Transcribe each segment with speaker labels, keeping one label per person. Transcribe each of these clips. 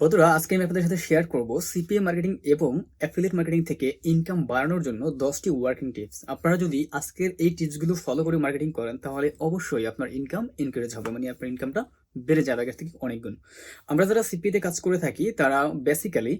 Speaker 1: বন্ধুরা, আজকে আমি আপনাদের সাথে শেয়ার করব সিপিএ মার্কেটিং এবং অ্যাফিলিয়েট মার্কেটিং থেকে ইনকাম বাড়ানোর জন্য দশটি ওয়ার্কিং টিপস আপনারা যদি আজকের এই টিপসগুলো ফলো করে মার্কেটিং করেন, তাহলে অবশ্যই আপনার ইনকাম ইনক্রিজ হবে মানে আপনার ইনকামটা বেড়ে যাবে আগের থেকে অনেকগুণ আমরা যারা সিপিএতে কাজ করে থাকি, তারা বেসিক্যালি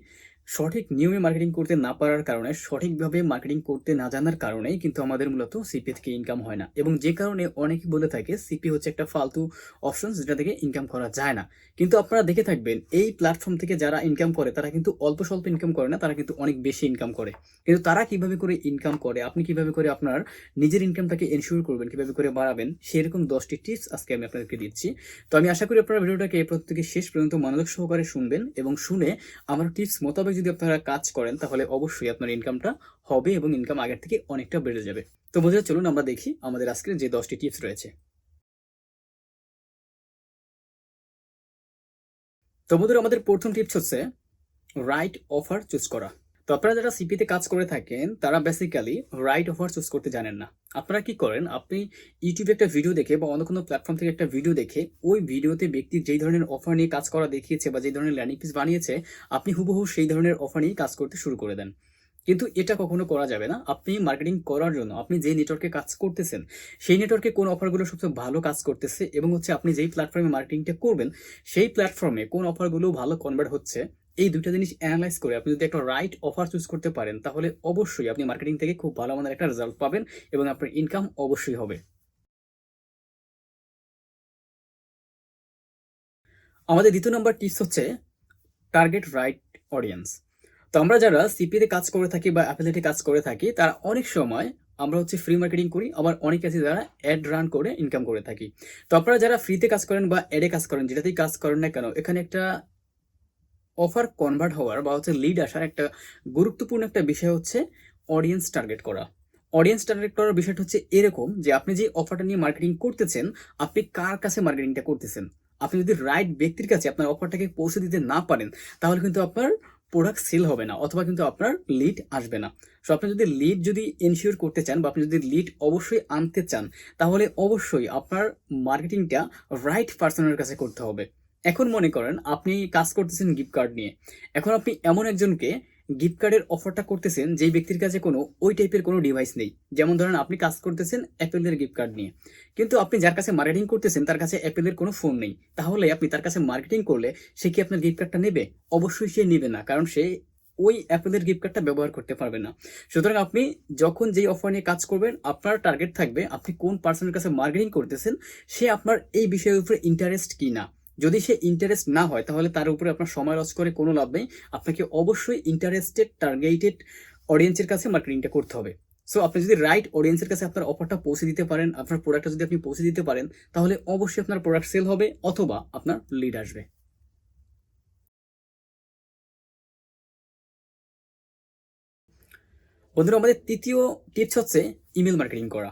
Speaker 1: সঠিক নিয়মে মার্কেটিং করতে না পারার কারণে, সঠিকভাবে মার্কেটিং করতে না জানার কারণেই কিন্তু আমাদের মূলত সিপি থেকে ইনকাম হয় না। এবং যে কারণে অনেকে বলে থাকে সিপি হচ্ছে একটা ফালতু অপশন যেটা থেকে ইনকাম করা যায় না। কিন্তু আপনারা দেখে থাকবেন, এই প্ল্যাটফর্ম থেকে যারা ইনকাম করে, তারা কিন্তু অল্প স্বল্প ইনকাম করে না, তারা কিন্তু অনেক বেশি ইনকাম করে। কিন্তু তারা কীভাবে করে ইনকাম করে, আপনি কীভাবে করে আপনার নিজের ইনকামটাকে এনশিওর করবেন, কীভাবে করে বাড়াবেন, সেরকম দশটি টিপস আজকে আমি আপনাদেরকে দিচ্ছি। তো আমি আশা করি আপনারা ভিডিওটাকে এরপর থেকে শেষ পর্যন্ত মনোযোগ সহকারে শুনবেন এবং শুনে আমার টিপস মোতাবেক যদি আপনারা কাজ করেন, তাহলে অবশ্যই আপনার ইনকামটা হবে এবং ইনকাম আগের থেকে অনেকটা বেড়ে যাবে। তো বোঝা চলুন আমরা দেখি আমাদের আজকের যে দশটি টিপস রয়েছে। তো আমাদের প্রথম টিপস হচ্ছে রাইট অফার চুজ করা। তো আপনারা যারা সিপিতে কাজ করে থাকেন, তারা বেসিক্যালি রাইট অফার চুজ করতে জানেন না। আপনারা কি করেন, আপনি ইউটিউবে একটা ভিডিও দেখে বা অন্য কোনো প্ল্যাটফর্ম থেকে একটা ভিডিও দেখে, ওই ভিডিওতে ব্যক্তি যেই ধরনের অফার নিয়ে কাজ করা দেখিয়েছে বা যেই ধরনের ল্যান্ডিং পিস বানিয়েছে, আপনি হুবহু সেই ধরনের অফার নিয়ে কাজ করতে শুরু করে দেন। কিন্তু এটা কখনো করা যাবে না। আপনি মার্কেটিং করার জন্য, আপনি যে নেটওয়ার্কে কাজ করতেছেন, সেই নেটওয়ার্কে কোন অফারগুলো সবচেয়ে ভালো কাজ করতেছে এবং হচ্ছে আপনি যেই প্ল্যাটফর্মে মার্কেটিংটা করবেন, সেই প্ল্যাটফর্মে কোন অফারগুলো ভালো কনভার্ট হচ্ছে এই দুইটা জিনিস অ্যানালাইজ করে আপনি যদি একটা রাইট অফার চুজ করতে পারেন, তাহলে অবশ্যই আপনি মার্কেটিং থেকে খুব ভালো মানের একটা রেজাল্ট পাবেন এবং আপনার ইনকাম অবশ্যই হবে। আমাদের দ্বিতীয় নম্বর টিপস হচ্ছে টার্গেট রাইট অডিয়েন্স তো আমরা যারা সিপিতে কাজ করে থাকি বা অ্যাফিলিয়েটে কাজ করে থাকি, তারা অনেক সময় আমরা হচ্ছে ফ্রি মার্কেটিং করি, আবার অনেক আছে যারা অ্যাড রান করে ইনকাম করে থাকি। তো আপনারা যারা ফ্রিতে কাজ করেন বা অ্যাডে কাজ করেন, যেটাতেই কাজ করেন না কেন, এখানে একটা অফার কনভার্ট হওয়ার বা হচ্ছে লিড আসার একটা গুরুত্বপূর্ণ একটা বিষয় হচ্ছে অডিয়েন্স টার্গেট করা। অডিয়েন্স টার্গেট করার বিষয়টা হচ্ছে এরকম যে আপনি যে অফারটা নিয়ে মার্কেটিং করতেছেন, আপনি কার কাছে মার্কেটিংটা করতেছেন? আপনি যদি রাইট ব্যক্তির কাছে আপনার অফারটাকে পৌঁছে দিতে না পারেন, তাহলে কিন্তু আপনার প্রোডাক্ট সেল হবে না অথবা কিন্তু আপনার লিড আসবে না। সো আপনি যদি লিড যদি এনশিওর করতে চান বা আপনি যদি লিড অবশ্যই আনতে চান, তাহলে অবশ্যই আপনার মার্কেটিংটা রাইট পার্সনের কাছে করতে হবে। এখন মনে করেন আপনি কাজ করতেছেন গিফট কার্ড নিয়ে। এখন আপনি এমন একজনকে গিফট কার্ডের অফারটা করতেছেন, যেই ব্যক্তির কাছে কোনো, ওই টাইপের কোনো ডিভাইস নেই। যেমন ধরেন আপনি কাজ করতেছেন অ্যাপেলের গিফট কার্ড নিয়ে। কিন্তু আপনি যার কাছে মার্কেটিং করতেছেন, তার কাছে অ্যাপেলের কোনো ফোন নেই। তাহলে আপনি তার কাছে মার্কেটিং করলে সে কি আপনার গিফট কার্ডটা নেবে? অবশ্যই সে নেবে না, কারণ সে ওই অ্যাপেলের গিফট কার্ডটা ব্যবহার করতে পারবে না। সুতরাং আপনি যখন যেই অফার নিয়ে কাজ করবেন, আপনার টার্গেট থাকবে আপনি কোন পার্সনের কাছে মার্কেটিং করতেছেন, সে আপনার এই বিষয়ের উপরে ইন্টারেস্ট কি না যদি সে ইন্টারেস্ট না হয়, তাহলে তার উপরে আপনার সময় লস করে কোনো লাভ নেই। আপনাকে অবশ্যই ইন্টারেস্টেড টার্গেটেড অডিয়েন্সের কাছে মার্কেটিংটা করতে হবে। সো আপনি যদি রাইট অডিয়েন্সের কাছে আপনার অফারটা পৌঁছে দিতে পারেন, আপনার প্রোডাক্টটা যদি আপনি পৌঁছে দিতে পারেন, তাহলে অবশ্যই আপনার প্রোডাক্ট সেল হবে অথবা আপনার লিড আসবে। বন্ধুরা, আমাদের তৃতীয় টিপস হচ্ছে ইমেল মার্কেটিং করা।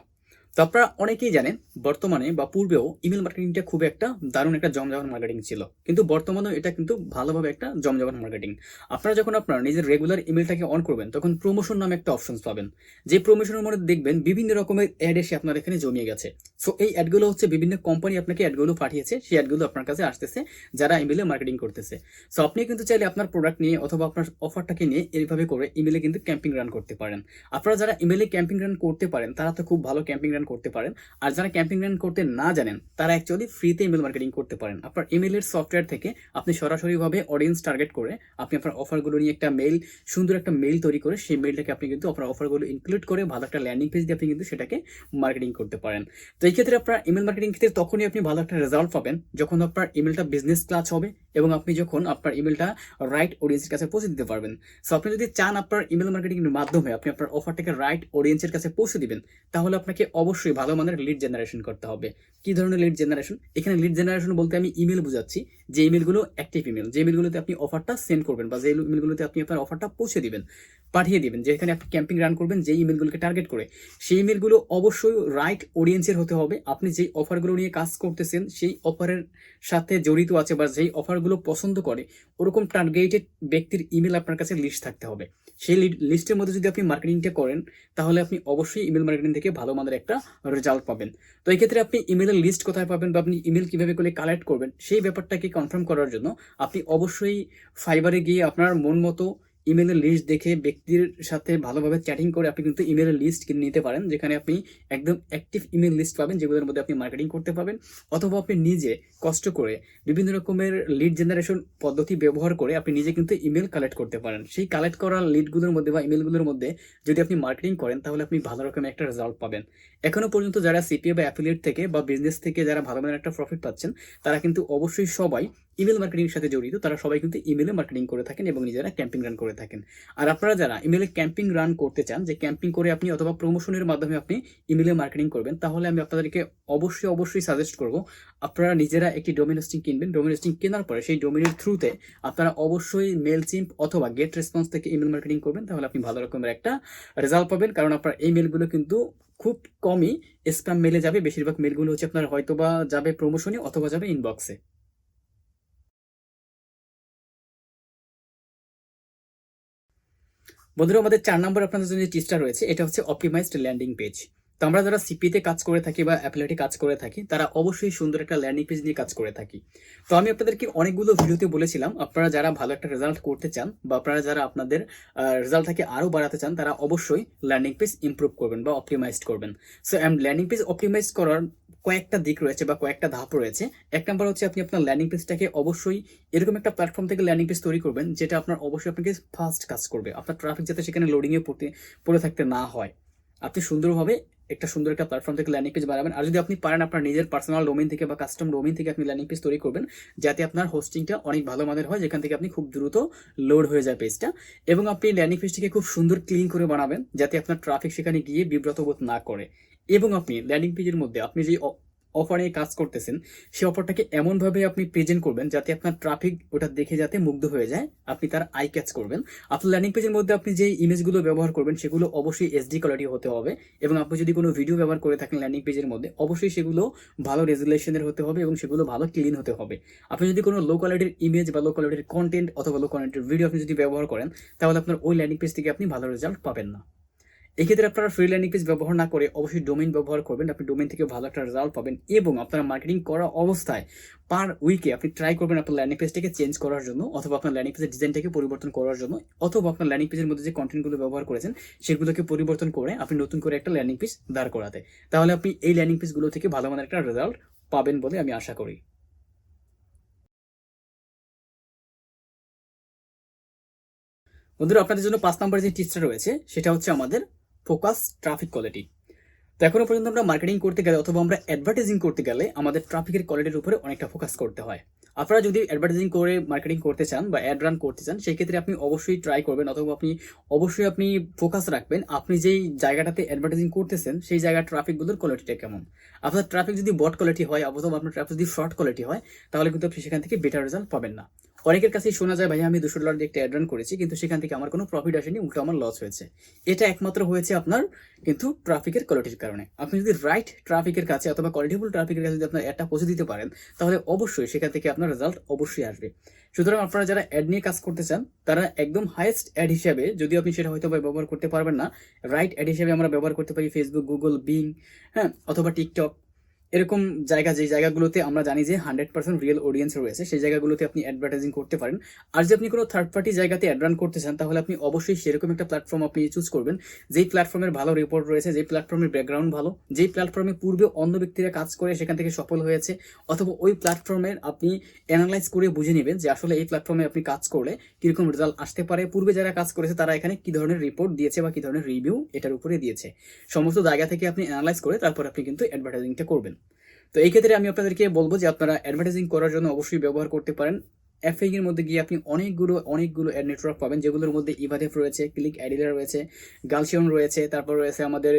Speaker 1: তো আপনারা অনেকেই জানেন, বর্তমানে বা পূর্বেও ইমেল মার্কেটিংটা খুব একটা দারুণ একটা জমজমাট মার্কেটিং ছিল। কিন্তু বর্তমানেও এটা কিন্তু ভালোভাবে একটা জমজমাট মার্কেটিং আপনারা যখন আপনার নিজের রেগুলার ইমেলটাকে অন করবেন, তখন প্রমোশন নামে একটা অপশন পাবেন। যে প্রমোশনের মধ্যে দেখবেন বিভিন্ন রকমের অ্যাড এসে আপনার এখানে জমিয়ে গেছে। সো এই অ্যাডগুলো হচ্ছে বিভিন্ন কোম্পানি আপনাকে অ্যাডগুলো পাঠিয়েছে, সেই অ্যাডগুলো আপনার কাছে আসতেছে, যারা ইমেলে মার্কেটিং করতেছে। সো আপনি কিন্তু চাইলে আপনার প্রোডাক্ট নিয়ে অথবা আপনার অফারটাকে নিয়ে এইভাবে করে ইমেলে কিন্তু ক্যাম্পিং রান করতে পারেন। আপনারা যারা ইমেলে ক্যাম্পিং রান করতে পারেন, তারা তো খুব ভালো ক্যাম্পিং রান করতে পারেন। আর যারা ক্যাম্পিং রান করতে না জানেন, তারা অ্যাকচুয়ালি ফ্রিতে ইমেল মার্কেটিং করতে পারেন। আপনার ইমেলের সফটওয়্যার থেকে আপনি সরাসরিভাবে অডিয়েন্স টার্গেট করে আপনি আপনার অফারগুলো নিয়ে একটা মেল সুন্দর একটা মেল তৈরি করে সেই মেলটাকে আপনি কিন্তু আপনার অফারগুলো ইনক্লুড করে ভালো একটা ল্যান্ডিং পেজ দিয়ে আপনি কিন্তু সেটাকে মার্কেটিং করতে পারেন। তো এই ক্ষেত্রে আপনার ইমেল মার্কেটিং ক্ষেত্রে তখনই আপনি ভালো একটা রেজাল্ট পাবেন যখন আপনার ইমেলটা বিজনেস ক্লাস হবে এবং আপনি যখন আপনার ইমেলটা রাইট অডিয়েন্সের কাছে পৌঁছে দিতে পারবেন। সো আপনি যদি চান আপনার ইমেল মার্কেটিং এর মাধ্যমে আপনি আপনার অফারটাকে রাইট অডিয়েন্সের কাছে পৌঁছে দিবেন, তাহলে আপনাকে অবশ্যই ভালো মানের লিড জেনারেশন করতে হবে। কি ধরনের লিড জেনারেশন এখানে লিড জেনারেশন বলতে আমি ইমেল বুঝাচ্ছি। যে ইমেলগুলো অ্যাক্টিভ ইমেল যে ইমেলগুলোতে আপনি অফারটা সেন্ড করবেন বা যে ইমেলগুলোতে আপনি আপনার অফারটা পৌঁছে দিবেন, পাঠিয়ে দিবেন, যেখানে আপনি ক্যাম্পিং রান করবেন যে ইমেলগুলোকে টার্গেট করে, সেই ইমেলগুলো অবশ্যই রাইট অডিয়েন্সের হতে হবে। আপনি যেই অফারগুলো নিয়ে কাজ করতেছেন, সেই অফারের সাথে জড়িত আছে বা যেই অফারগুলো পছন্দ করে, ওরকম টার্গেটেড ব্যক্তির ইমেল আপনার কাছে লিস্ট থাকতে হবে। সেই লিস্টের মধ্যে যদি আপনি মার্কেটিংটা করেন, তাহলে আপনি অবশ্যই ইমেল মার্কেটিং থেকে ভালো মানের একটা রেজাল্ট পাবেন। তো এই ক্ষেত্রে আপনি ইমেলের লিস্ট কোথায় পাবেন বা আপনি ইমেল কীভাবে করে কালেক্ট করবেন, সেই ব্যাপারটাকে কনফার্ম করার জন্য আপনি অবশ্যই ফাইবারে গিয়ে আপনার মন মতো ইমেলের লিস্ট দেখে ব্যক্তির সাথে ভালোভাবে চ্যাটিং করে আপনি কিন্তু ইমেলের লিস্ট কিনে নিতে পারেন, যেখানে আপনি একদম অ্যাক্টিভ ইমেল লিস্ট পাবেন, যেগুলোর মধ্যে আপনি মার্কেটিং করতে পারবেন, অথবা আপনি নিজে কষ্ট করে বিভিন্ন রকমের লিড জেনারেশন পদ্ধতি ব্যবহার করে আপনি নিজে কিন্তু ইমেল কালেক্ট করতে পারেন। সেই কালেক্ট করা লিডগুলোর মধ্যে বা ইমেলগুলোর মধ্যে যদি আপনি মার্কেটিং করেন, তাহলে আপনি ভালো রকমের একটা রেজাল্ট পাবেন। এখনও পর্যন্ত যারা সিপিএ বা অ্যাফিলিয়েট থেকে বা বিজনেস থেকে যারা ভালো মানের একটা প্রফিট পাচ্ছেন, তারা কিন্তু অবশ্যই সবাই ইমেল মার্কেটিং সাথে জড়িত। তারা সবাই কিন্তু ইমেলে মার্কেটিং করে থাকেন এবং নিজেরা ক্যাম্পিং রান করে থাকেন। আর আপনারা যারা ইমেলে ক্যাম্পিং রান করতে চান, যে ক্যাম্পিং করে আপনি অথবা প্রমোশনের মাধ্যমে আপনি ইমেলে মার্কেটিং করবেন, তাহলে আমি আপনাদেরকে অবশ্যই অবশ্যই সাজেস্ট করব, আপনারা নিজেরা একটি ডোমিন হোস্টিং কিনবেন। ডোমিন হোস্টিং কেনার পরে সেই ডোমিনের থ্রুতে আপনারা অবশ্যই মেল চিম্প অথবা গেট রেসপন্স থেকে ইমেল মার্কেটিং করবেন। তাহলে আপনি ভালো রকমের একটা রেজাল্ট পাবেন। কারণ আপনার এই মেলগুলো কিন্তু খুব কমই স্প্যাম মেলে যাবে। বেশিরভাগ মেলগুলো হচ্ছে আপনার হয়তোবা যাবে প্রমোশনে অথবা যাবে ইনবক্সে বন্ধুরা, আমাদের চার নম্বর আপনাদের জন্য যে রয়েছে, এটা হচ্ছে অপটিমাইজড ল্যান্ডিং পেজ তো আমরা যারা সিপিতে কাজ করে থাকি বা অ্যাপলেটে কাজ করে থাকি, তারা অবশ্যই সুন্দর একটা ল্যান্ডিং পেজ নিয়ে কাজ করে থাকি। তো আমি আপনাদেরকে অনেকগুলো ভিডিওতে বলেছিলাম, আপনারা যারা ভালো একটা রেজাল্ট করতে চান বা আপনারা যারা আপনাদের রেজাল্টটাকে আরও বাড়াতে চান, তারা অবশ্যই ল্যান্ডিং পেজ ইমপ্রুভ করবেন বা অপটিমাইজ করবেন। So and landing page optimize করার কয়েকটা দিক রয়েছে বা কয়েকটা ধাপ রয়েছে। এক নম্বর হচ্ছে আপনি আপনার ল্যান্ডিং পেজটাকে অবশ্যই এরকম একটা প্ল্যাটফর্ম থেকে ল্যান্ডিং পেজ তৈরি করবেন, যেটা আপনার অবশ্যই আপনাকে ফাস্ট কাজ করবে। আপনার ট্রাফিক যাতে সেখানে লোডিংয়ে পড়তে, পড়ে থাকতে না হয়। আপনি সুন্দরভাবে একটা সুন্দর একটা প্ল্যাটফর্ম থেকে ল্যান্ডিং পেজ বানাবেন আর যদি আপনি পারেন আপনার নিজের পার্সোনাল ডোমিন থেকে বা কাস্টম ডোমিন থেকে আপনি ল্যান্ডিং পেজ তৈরি করবেন, যাতে আপনার হোস্টিংটা অনেক ভালো মানের হয়, যেখান থেকে আপনি খুব দ্রুত লোড হয়ে যায় পেজটা এবং আপনি ল্যান্ডিং পেজটিকে খুব সুন্দর ক্লিন করে বানাবেন, যাতে আপনার ট্রাফিক সেখানে গিয়ে বিব্রত বোধ না করে। এবং আপনি ল্যান্ডিং পেজের মধ্যে আপনি যে অফারে কাজ করতেছেন সেই অফারটাকে এমনভাবে আপনি প্রেজেন্ট করবেন যাতে আপনার ট্রাফিক ওটা দেখে যাতে মুগ্ধ হয়ে যায়, আপনি তার আই ক্যাচ করবেন। আপনার ল্যান্ডিং পেজের মধ্যে আপনি যে ইমেজগুলো ব্যবহার করবেন, সেগুলো অবশ্যই এসডি কোয়ালিটি হতে হবে এবং আপনি যদি কোনো ভিডিও ব্যবহার করে থাকেন ল্যান্ডিং পেজের মধ্যে, অবশ্যই সেগুলো ভালো রেজুলেশনের হতে হবে এবং সেগুলো ভালো ক্লিন হতে হবে। আপনি যদি কোনো লো কোয়ালিটির ইমেজ বা লো কোয়ালিটির কন্টেন্ট অথবা লো কোয়ালিটির ভিডিও আপনি যদি ব্যবহার করেন, তাহলে আপনার ওই ল্যান্ডিং পেজ থেকে আপনি ভালো রেজাল্ট পাবেন না। এক্ষেত্রে আপনারা ফ্রি ল্যান্ডিং পেজ ব্যবহার না করে অবশ্যই ডোমেন ব্যবহার করবেন। আপনি ডোমেন থেকে ভালো একটা রেজাল্ট পাবেন এবং আপনারা মার্কেটিং করা অবস্থায় পার উইকে আপনি ট্রাই করবেন আপনার ল্যান্ডিং পেজটাকে চেঞ্জ করার জন্য অথবা আপনার ল্যান্ডিং পেজের ডিজাইনটাকে পরিবর্তন করার জন্য অথবা আপনার ল্যান্ডিং পেজের মধ্যে যে কন্টেন্টগুলো ব্যবহার করেছেন সেগুলোকে পরিবর্তন করে আপনি নতুন করে একটা ল্যান্ডিং পেজ দাঁড় করাতে। তাহলে আপনি এই ল্যান্ডিং পেজগুলো থেকে ভালো মানের একটা রেজাল্ট পাবেন বলে আমি আশা করি। বন্ধুরা, আপনাদের জন্য পাঁচ নম্বরের যে টিপসটা রয়েছে, সেটা হচ্ছে আমাদের ফোকাস ট্রাফিক কোয়ালিটি তো এখনও পর্যন্ত আমরা মার্কেটিং করতে গেলে অথবা আমরা অ্যাডভার্টাইজিং করতে গেলে আমাদের ট্রাফিকের কোয়ালিটির উপরে অনেকটা ফোকাস করতে হয়। আপনারা যদি অ্যাডভার্টাইজিং করে মার্কেটিং করতে চান বা অ্যাড রান করতে চান, সেই ক্ষেত্রে আপনি অবশ্যই ট্রাই করবেন অথবা আপনি অবশ্যই আপনি ফোকাস রাখবেন আপনি যেই জায়গাটাতে অ্যাডভার্টাইজিং করতেছেন, সেই জায়গার ট্রাফিকগুলোর কোয়ালিটিটা কেমন। আপনার ট্রাফিক যদি বট কোয়ালিটি হয়, অথবা আপনার ট্রাফিক যদি শর্ট কোয়ালিটি হয়, তাহলে কিন্তু আপনি সেখান থেকে বেটার রেজাল্ট পাবেন না। অনেকের কাছেই শোনা যায় ভাই আমি দুশো ডলার দিয়ে একটা অ্যাড করেছি, কিন্তু সেখান থেকে আমার কোনো প্রফিট আসেনি, উল্টো আমার লস হয়েছে। এটা একমাত্র হয়েছে আপনার কিন্তু ট্রাফিকের কোয়ালিটির কারণে। আপনি যদি রাইট ট্রাফিকের কাছে অথবা কোয়ালিটিফুল ট্রাফিকের কাছে যদি আপনার অ্যাডটা পৌঁছে দিতে পারেন, তাহলে অবশ্যই সেখান থেকে আপনার রেজাল্ট অবশ্যই আসবে। সুতরাং আপনারা যারা অ্যাড নিয়ে কাজ করতে চান, তারা একদম হাইয়েস্ট অ্যাড হিসাবে যদি আপনি সেটা হয়তো ব্যবহার করতে পারবেন না রাইট অ্যাড হিসাবে আমরা ব্যবহার করতে পারি ফেসবুক গুগল বিং হ্যাঁ অথবা টিকটক এরকম জায়গা, যে জায়গাগুলোতে আমরা জানি যে হান্ড্রেড পার্সেন্ট রিয়েল অডিয়েন্স রয়েছে, সেই জায়গাগুলোতে আপনি অ্যাডভার্টাইজিং করতে পারেন। আর যদি আপনি কোনো থার্ড পার্টি জায়গাতে অ্যাড রান করতে চান, তাহলে আপনি অবশ্যই সেরকম একটা প্ল্যাটফর্ম আপনি চুজ করবেন, যেই প্ল্যাটফর্মের ভালো রিপোর্ট রয়েছে, যেই প্ল্যাটফর্মের ব্যাকগ্রাউন্ড ভালো, যেই প্ল্যাটফর্মে পূর্বে অন্য ব্যক্তিরা কাজ করে, সেখান থেকে সফল হয়েছে, অথবা ওই প্ল্যাটফর্মের আপনি অ্যানালাইজ করে বুঝে নেবেন যে আসলে এই প্ল্যাটফর্মে আপনি কাজ করলে কীরকম রেজাল্ট আসতে পারে। পূর্বে যারা কাজ করেছে, তারা এখানে কী ধরনের রিপোর্ট দিয়েছে বা কী ধরনের রিভিউ এটার উপরে দিয়েছে। সমস্ত জায়গা থেকে আপনি অ্যানালাইজ করে তারপর আপনি কিন্তু অ্যাডভার্টাইজিংটা করবেন। তো এই ক্ষেত্রে আমি আপনাদেরকে বলব যে আপনারা অ্যাডভার্টাইজিং করার জন্য অবশ্যই ব্যবহার করতে পারেন। এফএং মধ্যে গিয়ে আপনি অনেকগুলো অনেকগুলো অ্যাড নেটওয়ার্ক পাবেন, যেগুলোর মধ্যে ইভাদেফ রয়েছে ক্লিক অ্যাডিলার রয়েছে গালশিয়ন রয়েছে, তারপর রয়েছে আমাদের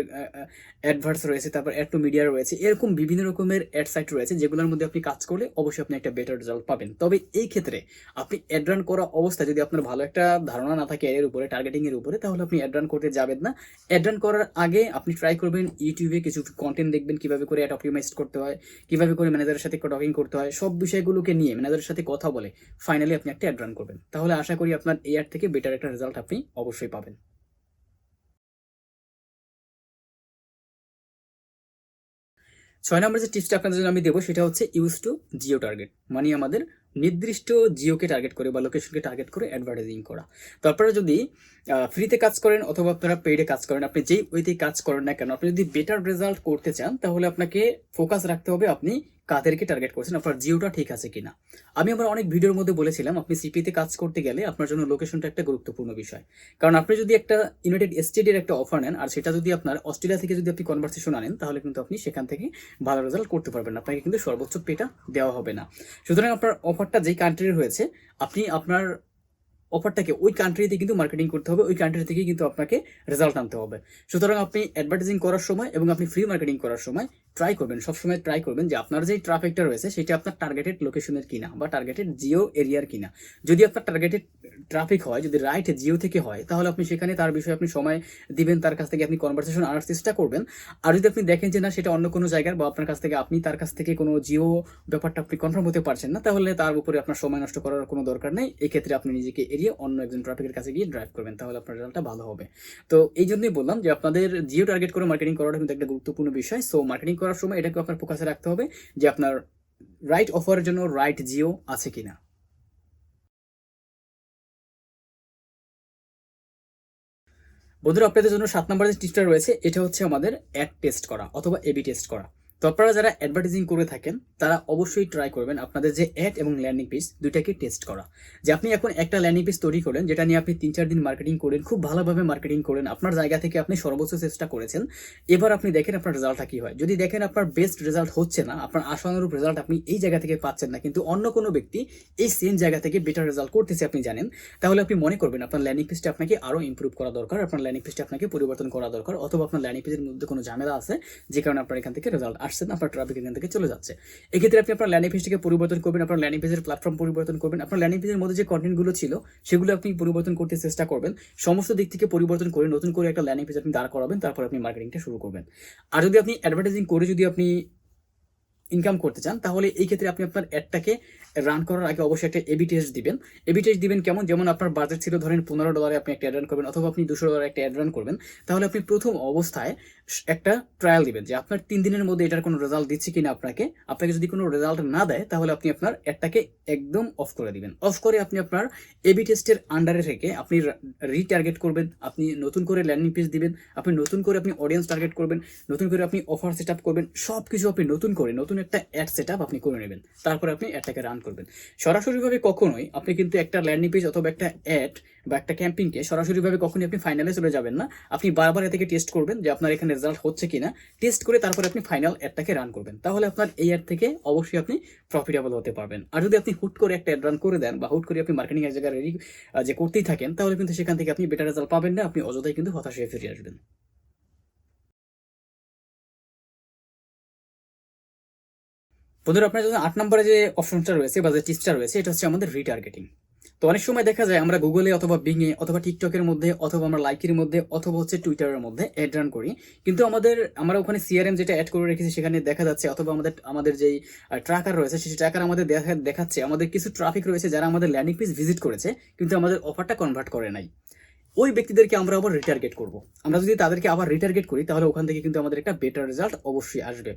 Speaker 1: অ্যাডভার্স রয়েছে, তারপর অ্যাড টু মিডিয়া রয়েছে, এরকম বিভিন্ন রকমের অ্যাড সাইট রয়েছে, যেগুলোর মধ্যে আপনি কাজ করলে অবশ্যই আপনি একটা বেটার রেজাল্ট পাবেন। তবে এই ক্ষেত্রে আপনি অ্যাড রান করা অবস্থায় যদি আপনার ভালো একটা ধারণা না থাকে এর উপরে টার্গেটিং এর উপরে, তাহলে আপনি অ্যাড রান করতে যাবেন না। অ্যাড রান করার আগে আপনি ট্রাই করবেন ইউটিউবে কিছু কন্টেন্ট দেখবেন, কীভাবে করে অ্যাড অপটিমাইজ করতে হয়, কীভাবে করে ম্যানেজারের সাথে টকিং করতে হয়, সব বিষয়গুলোকে নিয়ে ম্যানেজারের সাথে কথা বলে ফাইনালি আপনি একটা অ্যাড রান করবেন। তাহলে আশা করি আপনার অ্যাড থেকে বেটার একটা রেজাল্ট আপনি অবশ্যই পাবেন। ছয় নম্বর যে টিপসটা আপনাদের জন্য আমি দেবো, সেটা হচ্ছে ইউজ টু জিও টার্গেট মানে আমাদের নির্দিষ্ট জিওকে টার্গেট করে বা লোকেশনকে টার্গেট করে অ্যাডভার্টাইজিং করা। তারপরে যদি ফ্রিতে কাজ করেন অথবা আপনারা পেইডে কাজ করেন, আপনি যেই ওইতে কাজ করেন না কেন, আপনি যদি বেটার রেজাল্ট করতে চান, তাহলে আপনাকে ফোকাস রাখতে হবে আপনি কাদেরকে টার্গেট করছেন, আপনার জিওটা ঠিক আছে কিনা? আমি আমার অনেক ভিডিওর মধ্যে বলেছিলাম, আপনি সিপিতে কাজ করতে গেলে আপনার জন্য লোকেশনটা একটা গুরুত্বপূর্ণ বিষয়। কারণ আপনি যদি একটা ইউনাইটেড স্টেটের একটা অফার নেন, আর সেটা যদি আপনার অস্ট্রেলিয়া থেকে যদি আপনি কনভার্সেশন আনেন, তাহলে কিন্তু আপনি সেখান থেকে ভালো রেজাল্ট করতে পারবেন আপনাকে কিন্তু সর্বোচ্চ পেটা দেওয়া হবে না। সুতরাং আপনার অফারটা যেই কান্ট্রির হয়েছে, আপনি আপনার অফারটাকে ওই কান্ট্রিতে কিন্তু মার্কেটিং করতে হবে, ওই কান্ট্রি থেকে কিন্তু আপনাকে রেজাল্ট আনতে হবে। সুতরাং আপনি অ্যাডভার্টাইজিং করার সময় এবং আপনি ফ্রি মার্কেটিং করার সময় ট্রাই করবেন, সবসময় ট্রাই করবেন যে আপনার যে ট্রাফিকটা রয়েছে সেটা আপনার টার্গেটেড লোকেশনের কিনা বা টার্গেটেড জিও এরিয়ার কিনা। যদি আপনার টার্গেটেড ট্রাফিক হয়, যদি রাইট জিও থেকে হয়, তাহলে আপনি সেখানে তার বিষয়ে আপনি সময় দিবেন, তার কাছ থেকে আপনি কনভারসেশন আনার চেষ্টা করবেন। আর যদি আপনি দেখেন যে না, সেটা অন্য কোনো জায়গার বা আপনার কাছ থেকে আপনি তার কাছ থেকে কোনো জিও ব্যাপারটা আপনি কনফার্ম হতে পারছেন না, তাহলে তার উপরে আপনার সময় নষ্ট করার কোনো দরকার নেই। এক্ষেত্রে আপনি নিজেকে এড়িয়ে অন্য একজন ট্রাফিকের কাছে গিয়ে ড্রাইভ করবেন, তাহলে আপনার রেজাল্টটা ভালো হবে। তো এই জন্যই বললাম যে আপনাদের জিও টার্গেট করে মার্কেটিং করাটা কিন্তু একটা গুরুত্বপূর্ণ বিষয়। সো মার্কেটিং করার সময় এটাকে আপনার ফোকাসে রাখতে হবে যে আপনার রাইট অফারের জন্য রাইট জিও আছে কিনা। বন্ধুরা, আপনাদের জন্য সাত নম্বরের যে টিপসটা রয়েছে, এটা হচ্ছে আমাদের অ্যাড টেস্ট করা অথবা এবি টেস্ট করা। তো আপনারা যারা অ্যাডভার্টাইজিং করে থাকেন, তারা অবশ্যই ট্রাই করবেন আপনাদের যে অ্যাড এবং ল্যান্ডিং পেজ দুইটাকে টেস্ট করা। যে আপনি এখন একটা ল্যান্ডিং পেজ তৈরি করেন, যেটা নিয়ে আপনি তিন চার দিন মার্কেটিং করেন, খুব ভালোভাবে মার্কেটিং করেন, আপনার জায়গা থেকে আপনি সর্বোচ্চ চেষ্টা করেছেন, এবার আপনি দেখেন আপনার রেজাল্টটা কী হয়। যদি দেখেন আপনার বেস্ট রেজাল্ট হচ্ছে না, আপনার আশানুরূপ রেজাল্ট আপনি এই জায়গা থেকে পাচ্ছেন না, কিন্তু অন্য কোনো ব্যক্তি এই সেম জায়গা থেকে বেটার রেজাল্ট করতেছে আপনি জানেন, তাহলে আপনি মনে করবেন আপনার ল্যান্ডিং পেজটা আপনাকে আরও ইমপ্রুভ করা দরকার, আপনার ল্যান্ডিং পেজটা আপনাকে পরিবর্তন করা দরকার, অথবা আপনার ল্যান্ডিং পেজের মধ্যে কোনো ঝামেলা আছে, যে কারণে আপনার এখান থেকে রেজাল্ট আসছে না আপনার ট্রাফিক এখান থেকে চলে যাচ্ছে। এক্ষেত্রে আপনি আপনার ল্যান্ডিং পেজটিকে পরিবর্তন করবেন, আপনার ল্যান্ডিং পেজের প্ল্যাটফর্ম পরিবর্তন করবেন, আপনার ল্যান্ডিং পেজের মধ্যে যে কন্টেন্টগুলো ছিল, সেগুলো আপনি পরিবর্তন করতে চেষ্টা করবেন। সমস্ত দিক থেকে পরিবর্তন করে, নতুন করে একটা ল্যান্ডিং পেজ আপনি দাঁড় করাবেন, তারপর আপনি মার্কেটিংটা শুরু করবেন। আর যদি আপনি অ্যাডভার্টাইজিং করে যদি আপনি ইনকাম করতে চান, তাহলে এই ক্ষেত্রে আপনি আপনার অ্যাডটাকে রান করার আগে অবশ্যই একটা এবি টেস্ট দিবেন। এবি টেস্ট দিবেন কেমন? যেমন আপনার বাজেট ছিল ধরেন পনেরো ডলারে আপনি একটা অ্যাড রান করবেন অথবা আপনি দুশো ডলার একটা অ্যাড রান করবেন। তাহলে আপনি প্রথম অবস্থায় একটা ট্রায়াল দিবেন যে আপনার তিন দিনের মধ্যে এটার কোনো রেজাল্ট দিচ্ছে কিনা আপনাকে। আপনাকে যদি কোনো রেজাল্ট না দেয়, তাহলে আপনি আপনার অ্যাডটাকে একদম অফ করে দিবেন। অফ করে আপনি আপনার এবি টেস্টের আন্ডারে থেকে আপনি রিটার্গেট করবেন। আপনি নতুন করে ল্যান্ডিং পেজ দিবেন। আপনি নতুন করে আপনি অডিয়েন্স টার্গেট করবেন। নতুন করে আপনি অফার সেট করবেন। সব কিছু আপনি নতুন করে, নতুন একটা অ্যাড সেট আপ আপনি করে নেবেন। তারপরে আপনি অ্যাডটাকে রান করবেন। সরাসরিভাবে কখনোই আপনি কিন্তু একটা ল্যান্ডিং পেজ অথবা একটা অ্যাড বা একটা ক্যাম্পিংকে সরাসরিভাবে কখনই আপনি ফাইনালে চলে যাবেন না। আপনি বারবার থেকে টেস্ট করবেন যে আপনার এখানে রেজাল্ট হচ্ছে কিনা। টেস্ট করে তারপরে আপনি ফাইনাল অ্যাডটাকে রান করবেন। তাহলে আপনার এই অ্যাড থেকে অবশ্যই আপনি প্রফিটেবল হতে পারবেন। আর যদি আপনি হুট করে একটা অ্যাড রান করে দেন বা হুট করে আপনি মার্কেটিং এক জায়গায় রেডি যে করতেই থাকেন, তাহলে কিন্তু সেখান থেকে আপনি বেটার রেজাল্ট পাবেন না। আপনি অযথাই কিন্তু হতাশ হয়ে ফিরে আসবেন। বন্ধুরা আপনার জন্য আট নম্বরে যে অপশনটা রয়েছে বা যে টিপসটা রয়েছে, এটা হচ্ছে আমাদের রিটার্গেটিং তো অনেক সময় দেখা যায় আমরা গুগলে অথবা বিংয়ে অথবা টিকটকের মধ্যে অথবা আমরা লাইকের মধ্যে অথবা হচ্ছে টুইটারের মধ্যে অ্যাড রান করি। কিন্তু আমাদের, আমরা ওখানে সিআরএম যেটা অ্যাড করে রেখেছি, সেখানে দেখা যাচ্ছে অথবা আমাদের আমাদের যেই ট্রাকার রয়েছে, সেই ট্র্যাকার আমাদের দেখা, দেখাচ্ছে। আমাদের কিছু ট্রাফিক রয়েছে যারা আমাদের ল্যান্ডিং পেজ ভিজিট করেছে, কিন্তু আমাদের অফারটা কনভার্ট করে নাই। ওই ব্যক্তিদেরকে আমরা আবার রিটার্গেট করব। আমরা যদি তাদেরকে আবার রিটার্গেট করি, তাহলে ওখান থেকে কিন্তু আমাদের একটা বেটার রেজাল্ট অবশ্যই আসবে।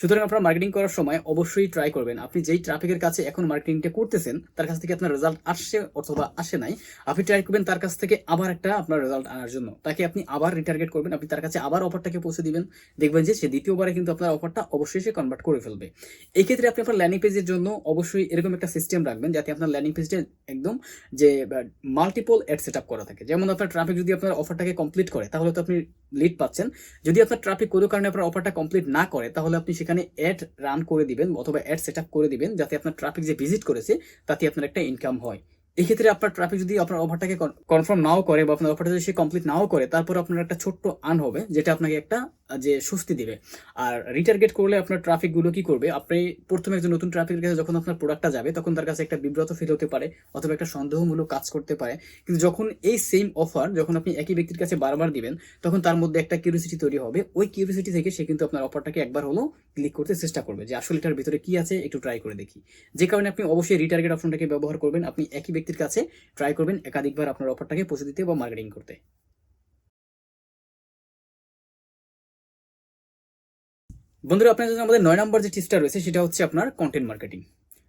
Speaker 1: সুতরাং আপনারা মার্কেটিং করার সময় অবশ্যই ট্রাই করবেন। আপনি যেই ট্রাফিকের কাছে এখন মার্কেটিংটা করতেছেন, তার কাছ থেকে আপনার রেজাল্ট আসছে অথবা আসে নাই, আপনি ট্রাই করবেন তার কাছ থেকে আবার একটা আপনার রেজাল্ট আনার জন্য। তাকে আপনি আবার রিটার্গেট করবেন, আপনি তার কাছে আবার অফারটাকে পৌঁছে দিবেন। দেখবেন যে সে দ্বিতীয়বারে কিন্তু আপনার অফারটা অবশ্যই সে কনভার্ট করে ফেলবে। এই ক্ষেত্রে আপনি আপনার ল্যান্ডিং পেজের জন্য অবশ্যই এরকম একটা সিস্টেম রাখবেন, যাতে আপনার ল্যান্ডিং পেজটা একদম যে মাল্টিপল অ্যাড সেট আপ করা থাকে। যেমন আপনার ট্রাফিক যদি আপনার অফারটাকে কমপ্লিট করে, তাহলে তো আপনি লিড পাচ্ছেন। যদি আপনার ট্রাফিক কোনো কারণে আপনার অফারটা কমপ্লিট না করে, তাহলে আপনি সেখানে অ্যাড রান করে দিবেন অথবা অ্যাড সেট করে দিবেন, যাতে আপনার ট্রাফিক যে ভিজিট করেছে, তাতে আপনার একটা ইনকাম হয়। এই ক্ষেত্রে আপনার ট্রাফিক যদি আপনার অফারটাকে কনফার্ম নাও করে বা আপনার অফারটা যদি সে কমপ্লিট নাও করে, তারপর আপনার একটা ছোট্ট আর্ন হবে, যেটা আপনাকে একটা যে স্বস্তি দিবে। আর রিটার্গেট করলে আপনার ট্রাফিকগুলো কি করবে? আপনি প্রথমে একজন নতুন ট্রাফিকের কাছে যখন আপনার প্রোডাক্টটা যাবে, তখন তার কাছে একটা বিব্রত ফিল হতে পারে অথবা একটা সন্দেহমূলক কাজ করতে পারে। কিন্তু যখন এই সেম অফার যখন আপনি একই ব্যক্তির কাছে বারবার দিবেন, তখন তার মধ্যে একটা কিউরিসিটি তৈরি হবে। ওই কিউরিসিটি থেকে সে কিন্তু আপনার অফারটাকে একবার হলো ক্লিক করতে চেষ্টা করবে যে আসলে এটার ভিতরে কি আছে, একটু ট্রাই করে দেখি। যে কারণে আপনি অবশ্যই রিটার্গেট অপশনটাকে ব্যবহার করবেন। আপনি একই ব্যক্তির কাছে ট্রাই করবেন একাধিকবার আপনার অফারটাকে পৌঁছে দিতে বা মার্কেটিং করতে। বন্ধুরা, আপনার জন্য আমাদের নয় নম্বর যে টিপসটা রয়েছে, সেটা হচ্ছে আপনার কন্টেন্ট মার্কেটিং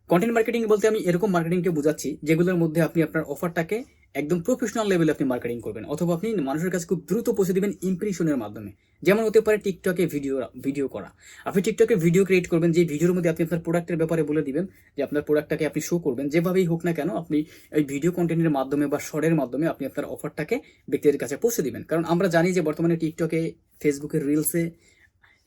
Speaker 1: কন্টেন্ট মার্কেটিং বলতে আমি এরকম মার্কেটিংকে বোঝাচ্ছি, যেগুলোর মধ্যে আপনি আপনার অফারটাকে একদম প্রফেশনাল লেভেলে আপনি মার্কেটিং করবেন। অথবা আপনি মানুষের কাছে খুব দ্রুত পৌঁছে দেবেন ইমপ্রেশনের মাধ্যমে। যেমন হতে পারে টিকটকে ভিডিও ভিডিও করা। আপনি টিকটকে ভিডিও ক্রিয়েট করবেন, যে ভিডিওর মধ্যে আপনি আপনার প্রোডাক্টের ব্যাপারে বলে দিবেন, যে আপনার প্রোডাক্টটাকে আপনি শো করবেন। যেভাবেই হোক না কেন, আপনি এই ভিডিও কন্টেন্টের মাধ্যমে বা শর্টের মাধ্যমে আপনি আপনার অফারটাকে ব্যক্তিদের কাছে পৌঁছে দিবেন। কারণ আমরা জানি যে বর্তমানে টিকটকে ফেসবুকের রিলসে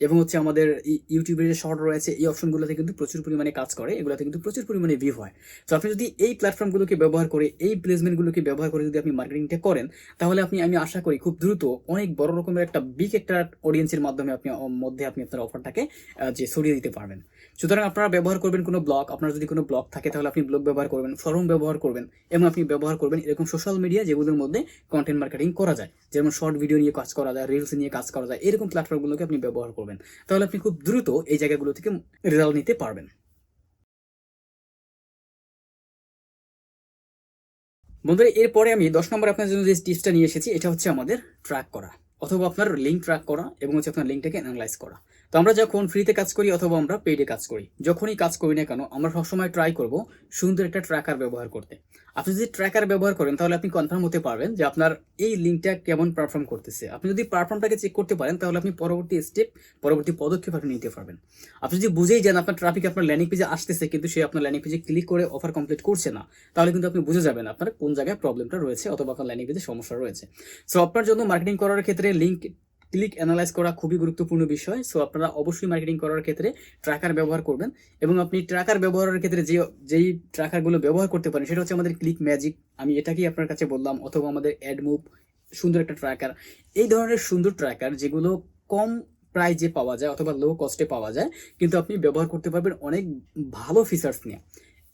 Speaker 1: এবং হচ্ছে আমাদের ইউটিউবের যে শর্ট রয়েছে, এই অপশনগুলোতে কিন্তু প্রচুর পরিমাণে কাজ করে, এগুলোতে কিন্তু প্রচুর পরিমাণে ভিউ হয়। তো আপনি যদি এই প্ল্যাটফর্মগুলোকে ব্যবহার করে, এই প্লেসমেন্টগুলোকে ব্যবহার করে যদি আপনি মার্কেটিংটা করেন, তাহলে আপনি, আমি আশা করি খুব দ্রুত অনেক বড় রকমের একটা বিগ একটা অডিয়েন্সের মাধ্যমে আপনি মধ্যে আপনি আপনার অফারটাকে যে ছড়িয়ে দিতে পারবেন। সুতরাং আপনারা ব্যবহার করবেন কোনো ব্লগ আপনার যদি কোনো ব্লগ থাকে, তাহলে আপনি ব্লগ ব্যবহার করবেন ফরম ব্যবহার করবেন, এবং আপনি ব্যবহার করবেন এরকম সোশ্যাল মিডিয়া যেগুলোর মধ্যে কন্টেন্ট মার্কেটিং করা যায়। যেমন শর্ট ভিডিও নিয়ে কাজ করা যায় রিলস নিয়ে কাজ করা যায়, এরকম প্ল্যাটফর্মগুলোকে আপনি ব্যবহার করবেন। তাহলে আপনি খুব দ্রুত এই জায়গাগুলো থেকে রেজাল্ট নিতে পারবেন। বন্ধুরা, এরপরে আমি দশ নম্বর আপনার জন্য যে টিপসটা নিয়ে এসেছি, এটা হচ্ছে আমাদের ট্র্যাক করা অথবা আপনার লিঙ্ক ট্র্যাক করা এবং হচ্ছে আপনার লিঙ্কটাকে অ্যানালাইজ করা। তো আমরা যখন ফ্রিতে কাজ করি অথবা আমরা পেইডে কাজ করি, যখনই কাজ করি না কেন, আমরা সবসময় ট্রাই করব সুন্দর একটা ট্র্যাকার ব্যবহার করতে। আপনি যদি ট্র্যাকার ব্যবহার করেন, তাহলে আপনি কনফার্ম হতে পারবেন যে আপনার এই লিঙ্কটা কেমন পারফর্ম করতেছে। আপনি যদি পারফর্মটাকে চেক করতে পারেন, তাহলে আপনি পরবর্তী স্টেপ পরবর্তী পদক্ষেপ আপনি নিতে পারবেন। আপনি যদি বুঝেই যান আপনার ট্রাফিক আপনার ল্যান্ডিং পেজে আসতেছে, কিন্তু সে আপনার ল্যান্ডিং পেজে ক্লিক করে অফার কমপ্লিট করছে না, তাহলে কিন্তু আপনি বুঝে যাবেন আপনার কোন জায়গায় প্রবলেমটা রয়েছে অথবা আপনার ল্যান্ডিং পেজে সমস্যা রয়েছে। সো আপনার জন্য মার্কেটিং করার ক্ষেত্রে লিঙ্ক ক্লিক অ্যানালাইজ করা খুবই গুরুত্বপূর্ণ বিষয়। সো আপনারা অবশ্যই মার্কেটিং করার ক্ষেত্রে ট্র্যাকার ব্যবহার করবেন এবং আপনি ট্র্যাকার ব্যবহারের ক্ষেত্রে যে, যেই ট্র্যাকারগুলো ব্যবহার করতে পারেন, সেটা হচ্ছে আমাদের ক্লিক ম্যাজিক আমি এটাকেই আপনার কাছে বললাম, অথবা আমাদের অ্যাড মুভ সুন্দর একটা ট্র্যাকার এই ধরনের সুন্দর ট্র্যাকার যেগুলো কম প্রাইজে পাওয়া যায় অথবা লো কস্টে পাওয়া যায়, কিন্তু আপনি ব্যবহার করতে পারবেন অনেক ভালো ফিচার্স নিয়ে।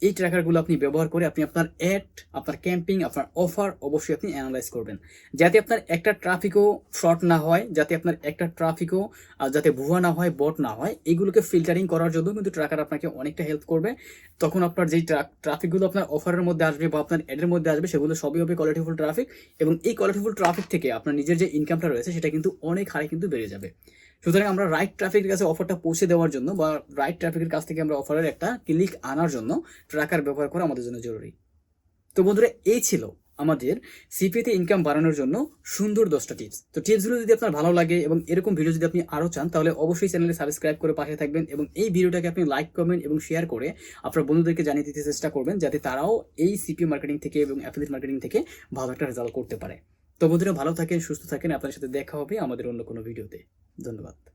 Speaker 1: এই ট্র্যাকারগুলো আপনি ব্যবহার করে আপনি আপনার অ্যাড আপনার ক্যাম্পিং আপনার অফার অবশ্যই আপনি অ্যানালাইজ করবেন। যাতে আপনার একটা ট্রাফিকও শর্ট না হয়, যাতে আপনার একটা ট্রাফিকও যাতে ভুয়া না হয় বট না হয়, এগুলোকে ফিল্টারিং করার জন্য কিন্তু ট্র্যাকার আপনাকে অনেকটা হেল্প করবে। তখন আপনার যেই ট্রাফিকগুলো আপনার অফারের মধ্যে আসবে বা আপনার অ্যাডের মধ্যে আসবে, সেগুলো সবই হবে কোয়ালিটিফুল ট্রাফিক এবং এই কোয়ালিটিফুল ট্রাফিক থেকে আপনার নিজের যে ইনকামটা রয়েছে, সেটা কিন্তু অনেক হারে কিন্তু বেড়ে যাবে। সুতরাং আমরা রাইট ট্রাফিকের কাছে অফারটা পৌঁছে দেওয়ার জন্য বা রাইট ট্রাফিকের কাছ থেকে আমরা অফারের একটা ক্লিক আনার জন্য ট্র্যাকার ব্যবহার করা আমাদের জন্য জরুরি। তো বন্ধুরা, এই ছিল আমাদের সিপিতে ইনকাম বাড়ানোর জন্য সুন্দর দশটা টিপস তো টিপসগুলো যদি আপনার ভালো লাগে এবং এরকম ভিডিও যদি আপনি আরও চান, তাহলে অবশ্যই চ্যানেলে সাবস্ক্রাইব করে পাশে থাকবেন এবং এই ভিডিওটাকে আপনি লাইক কমেন্ট এবং শেয়ার করে আপনার বন্ধুদেরকে জানিয়ে দিতে চেষ্টা করবেন, যাতে তারাও এই সিপি মার্কেটিং থেকে এবং অ্যাফিলিয়েট মার্কেটিং থেকে ভালো একটা রেজাল্ট করতে পারে। তো বন্ধুরা ভালো থাকেন, সুস্থ থাকেন। আপনার সাথে দেখা হবে আমাদের অন্য কোনো ভিডিওতে। ধন্যবাদ।